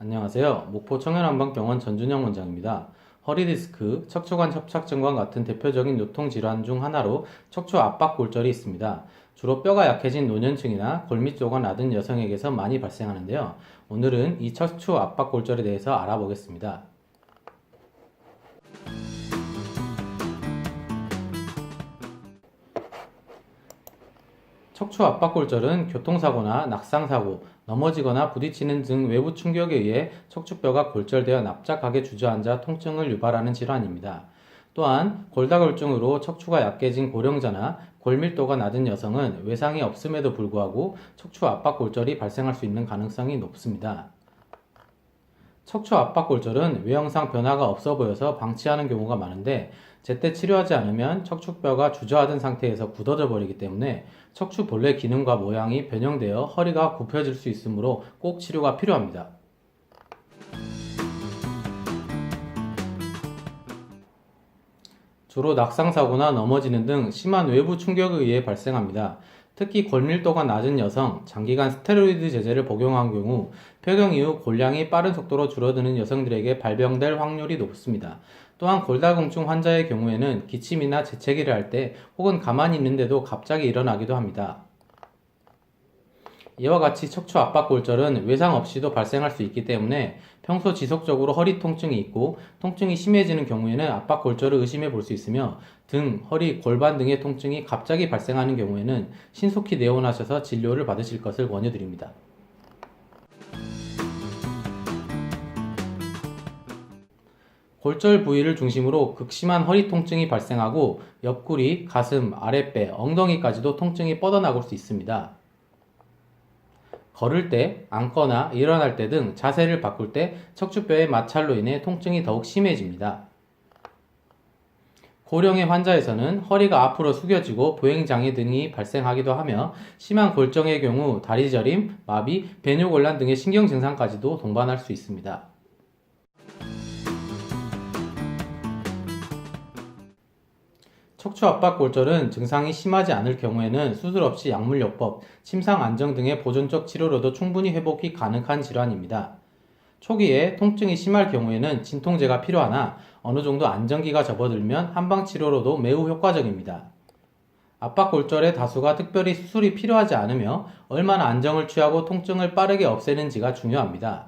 안녕하세요. 목포 청년한방병원 전준영 원장입니다. 허리디스크, 척추관 협착증과 같은 대표적인 요통질환 중 하나로 척추 압박 골절이 있습니다. 주로 뼈가 약해진 노년층이나 골밑뼈가 낮은 여성에게서 많이 발생하는데요. 오늘은 이 척추 압박 골절에 대해서 알아보겠습니다. 척추 압박골절은 교통사고나 낙상사고, 넘어지거나 부딪히는 등 외부 충격에 의해 척추뼈가 골절되어 납작하게 주저앉아 통증을 유발하는 질환입니다. 또한 골다골증으로 척추가 약해진 고령자나 골밀도가 낮은 여성은 외상이 없음에도 불구하고 척추 압박골절이 발생할 수 있는 가능성이 높습니다. 척추 압박 골절은 외형상 변화가 없어 보여서 방치하는 경우가 많은데 제때 치료하지 않으면 척추뼈가 주저앉은 상태에서 굳어져 버리기 때문에 척추 본래 기능과 모양이 변형되어 허리가 굽혀질 수 있으므로 꼭 치료가 필요합니다. 주로 낙상사고나 넘어지는 등 심한 외부 충격에 의해 발생합니다. 특히 골밀도가 낮은 여성, 장기간 스테로이드 제제를 복용한 경우 폐경 이후 골량이 빠른 속도로 줄어드는 여성들에게 발병될 확률이 높습니다. 또한 골다공증 환자의 경우에는 기침이나 재채기를 할 때 혹은 가만히 있는데도 갑자기 일어나기도 합니다. 이와 같이 척추 압박 골절은 외상 없이도 발생할 수 있기 때문에 평소 지속적으로 허리 통증이 있고 통증이 심해지는 경우에는 압박 골절을 의심해 볼 수 있으며 등, 허리, 골반 등의 통증이 갑자기 발생하는 경우에는 신속히 내원하셔서 진료를 받으실 것을 권유드립니다. 골절 부위를 중심으로 극심한 허리 통증이 발생하고 옆구리, 가슴, 아랫배, 엉덩이까지도 통증이 뻗어나올 수 있습니다. 걸을 때, 앉거나 일어날 때 등 자세를 바꿀 때 척추뼈의 마찰로 인해 통증이 더욱 심해집니다. 고령의 환자에서는 허리가 앞으로 숙여지고 보행장애 등이 발생하기도 하며 심한 골정의 경우 다리 저림, 마비, 배뇨곤란 등의 신경 증상까지도 동반할 수 있습니다. 척추 압박 골절은 증상이 심하지 않을 경우에는 수술 없이 약물요법, 침상 안정 등의 보존적 치료로도 충분히 회복이 가능한 질환입니다. 초기에 통증이 심할 경우에는 진통제가 필요하나 어느 정도 안정기가 접어들면 한방 치료로도 매우 효과적입니다. 압박 골절의 다수가 특별히 수술이 필요하지 않으며 얼마나 안정을 취하고 통증을 빠르게 없애는지가 중요합니다.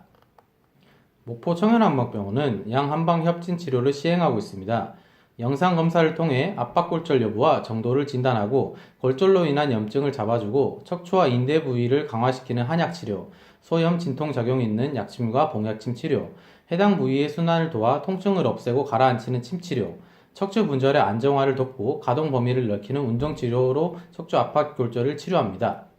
목포 청년한방병원은 양한방 협진 치료를 시행하고 있습니다. 영상 검사를 통해 압박골절 여부와 정도를 진단하고 골절로 인한 염증을 잡아주고 척추와 인대 부위를 강화시키는 한약 치료, 소염 진통 작용이 있는 약침과 봉약침 치료, 해당 부위의 순환을 도와 통증을 없애고 가라앉히는 침 치료, 척추 분절의 안정화를 돕고 가동 범위를 넓히는 운동 치료로 척추 압박 골절을 치료합니다.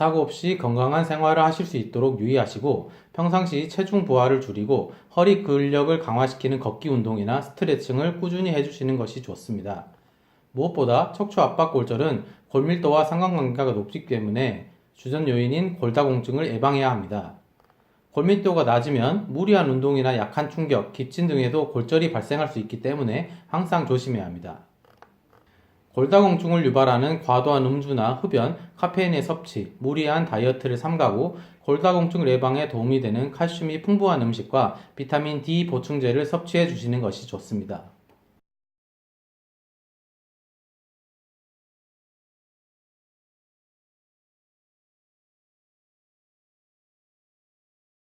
사고 없이 건강한 생활을 하실 수 있도록 유의하시고 평상시 체중 부하를 줄이고 허리 근력을 강화시키는 걷기 운동이나 스트레칭을 꾸준히 해주시는 것이 좋습니다. 무엇보다 척추 압박 골절은 골밀도와 상관관계가 높기 때문에 주전 요인인 골다공증을 예방해야 합니다. 골밀도가 낮으면 무리한 운동이나 약한 충격, 기침 등에도 골절이 발생할 수 있기 때문에 항상 조심해야 합니다. 골다공증을 유발하는 과도한 음주나 흡연, 카페인의 섭취, 무리한 다이어트를 삼가고 골다공증 예방에 도움이 되는 칼슘이 풍부한 음식과 비타민 D 보충제를 섭취해 주시는 것이 좋습니다.